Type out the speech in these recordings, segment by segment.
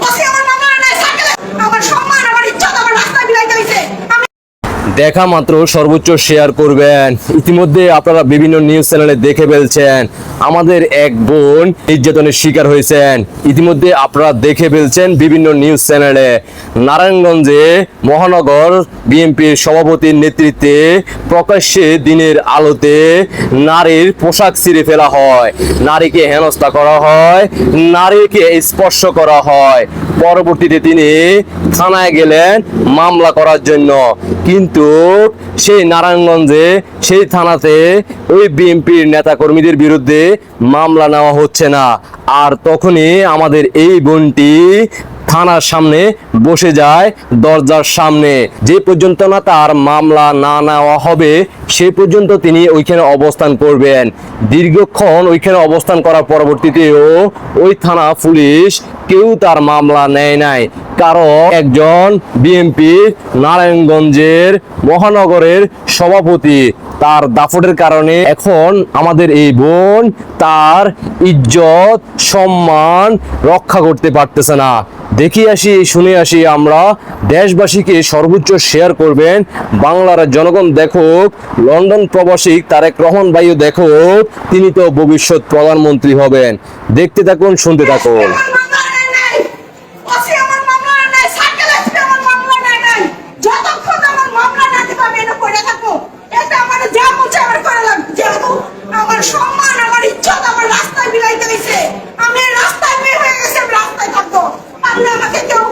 Kasi দেখা মাত্র সর্বোচ্চ শেয়ার করবেন। ইতিমধ্যে আপনারা বিভিন্ন নিউজ চ্যানেলে দেখে ফেলছেন। আমাদের এক বোন নির্যাতনের শিকার হয়েছেন। ইতিমধ্যে আপনারা দেখে ফেলছেন বিভিন্ন নিউজ চ্যানেলে নারায়ণগঞ্জে মহানগর বিএনপির সভাপতির নেতৃত্বে প্রকাশ্যে দিনের আলোতে নারীর পোশাক ছিঁড়ে ফেলা হয়। নারীকে হেনস্থা করা হয়, নারীকে স্পর্শ করা হয়। পরবর্তীতে তিনি থানায় গেলেন মামলা করার জন্য। কিন্তু সেই নারায়ণগঞ্জে, সেই থানাতে ওই বিএনপির নেতাকর্মীদের বিরুদ্ধে মামলা নেওয়া হচ্ছে না। আর তখনই আমাদের এই বোনটি থানার সামনে বসে যায় দরজার সামনে। যে পর্যন্ত না তার মামলা না নেওয়া হবে, সে পর্যন্ত তিনি ওইখানে অবস্থান করবেন। দীর্ঘক্ষণ ওইখানে অবস্থান করার পরবর্তীতেও ওই থানা পুলিশ কেউ তার মামলা নেয় নাই। কারণ একজন বিএনপি নারায়ণগঞ্জের মহানগরের সভাপতি। তার দাফটের কারণে এখন আমাদের এই বোন তার ইজ্জত, সম্মান রক্ষা করতে পারতেছে না। দেখি আসি, শুনে আসি আমরা দেশবাসীকে সর্বোচ্চ শেয়ার করবেন। বাংলার জনগণ দেখুক, লন্ডন প্রবাসী তারেক রহমান ভাইও দেখুক, তিনি তো ভবিষ্যৎ প্রধানমন্ত্রী হবেন। দেখতে থাকুন, শুনতে থাকুন আমার মামলা নাই নাই ওসি আমার মামলা নাই সাইকেলে আমার মামলা নাই নাই যতক্ষণ আমার মামলা না দিবা আমি এটা করে থাকব এটা আমার যা মুছে আমার করে লাগবে যেহেতু আমার সম্মান আমার ইজ্জত আমার রাস্তায় বিলাইতে হইছে আমি রাস্তায় বের হয়ে গেছি আমি রাস্তায় থাকব। আপনি আমাকে কেউ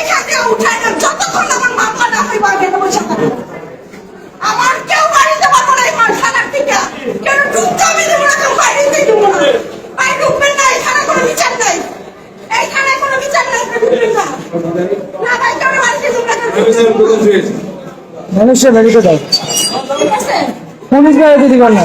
এখান থেকে উঠাই না যতক্ষণ আমার মামলা না হইবা আমি এটা বসে থাকব আমার কেউ বাড়িতে পারব না এই মাল থানার থেকে। কেউ ঢুকতে আমি দেবো না কেউ বাইরে দেবো না। বাইরে ঢুকবেন না এখানে কোনো বিচার নাই। এইখানে কোনো বিচার নাই ঢুকবেন না। না ভাই কেউ বাড়িতে ঢুকবেন না মানুষের বাড়িতে দাও পুলিশ গাড়িতে দিবার না।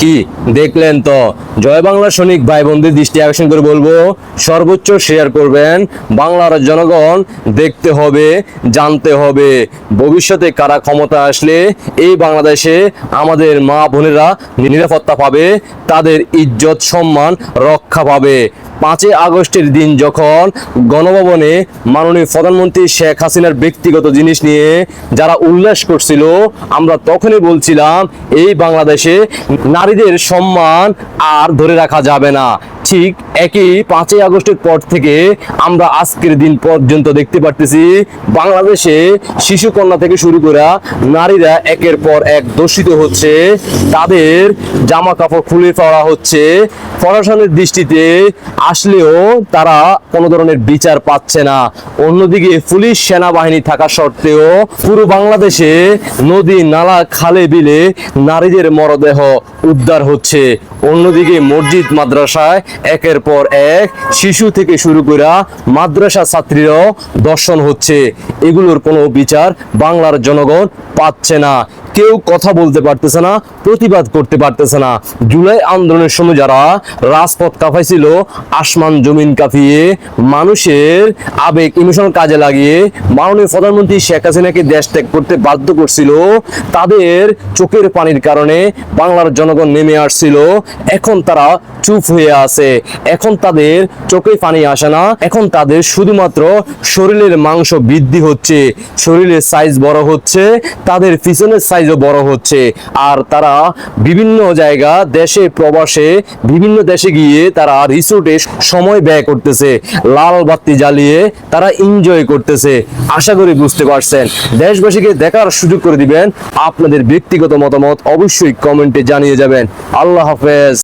কি দেখলেন তো? জয় বাংলা সৈনিক ভাই বোনদের দৃষ্টি আকর্ষণ করে বলব, সর্বোচ্চ শেয়ার করবেন। বাংলার জনগণ দেখতে হবে, জানতে হবে। ভবিষ্যতে কারা ক্ষমতা আসলে এই বাংলাদেশে আমাদের মা বোনেরা নিরাপত্তা পাবে, তাদের ইজ্জত, সম্মান রক্ষা পাবে। পাঁচই আগস্টের দিন যখন গণভবনে মাননীয় প্রধানমন্ত্রী শেখ হাসিনার ব্যক্তিগত জিনিস নিয়ে যারা উল্লাস করছিল, আমরা তখনই বলছিলাম, এই বাংলাদেশে নারীদের সম্মান আর ধরে রাখা যাবে না। ঠিক একই পাঁচই আগস্টের পর থেকে আমরা আজকের দিন পর্যন্ত দেখতে পারতেছি বাংলাদেশে শিশু কন্যা থেকে শুরু করে নারীরা একের পর এক দূষিত হচ্ছে। তাদের জামা কাপড় খুলে ফেলা হচ্ছে। প্রশাসনের দৃষ্টিতে আসলেও তারা কোনো ধরনের বিচার পাচ্ছে না। অন্যদিকে পুলিশ সেনাবাহিনী থাকা সত্ত্বেও পুরো বাংলাদেশে নদী, নালা, খালে বিলে নারীদের মরদেহ উদ্ধার হচ্ছে। অন্যদিকে মসজিদ, মাদ্রাসায় একের পর এক শিশু থেকে শুরু করে মাদ্রাসা ছাত্রীরাও দর্শন হচ্ছে। এগুলোর কোনো বিচার বাংলার জনগণ পাচ্ছে না। কেউ কথা বলতে পারতেছে না, প্রতিবাদ করতে পারতেছে না। জুলাই আন্দোলনের সময় যারা রাজপথ কাঁপাইছিল, আসমান জমিন কাঁপিয়ে মানুষের আবেগ ইমোশন কাজে লাগিয়ে মাননীয় প্রধানমন্ত্রী শেখ হাসিনাকে দেশ ত্যাগ করতে বাধ্য করছিল, তাদের চোখের পানির কারণে বাংলার জনগণ নেমে আসছিল। এখন তারা চুপ হয়ে আছে। এখন তাদের চোখে পানি আসে না। এখন তাদের শুধুমাত্র শরীরের মাংস বৃদ্ধি হচ্ছে। শরীরের সাইজ বড় হচ্ছে। তাদের পিছনের সাইজও বড় হচ্ছে। আর তারা বিভিন্ন জায়গা, দেশে, প্রবাসে, বিভিন্ন দেশে গিয়ে তারা রিসোর্টে সময় ব্যয় করতেছে। লাল বাতি জ্বালিয়ে তারা এনজয় করতেছে। আশা করি বুঝতে পারছেন। দেশবাসীকে দেখার সুযোগ করে দিবেন। আপনাদের ব্যক্তিগত মতামত অবশ্যই কমেন্টে জানিয়ে যাবেন। আল্লাহ হাফেজ।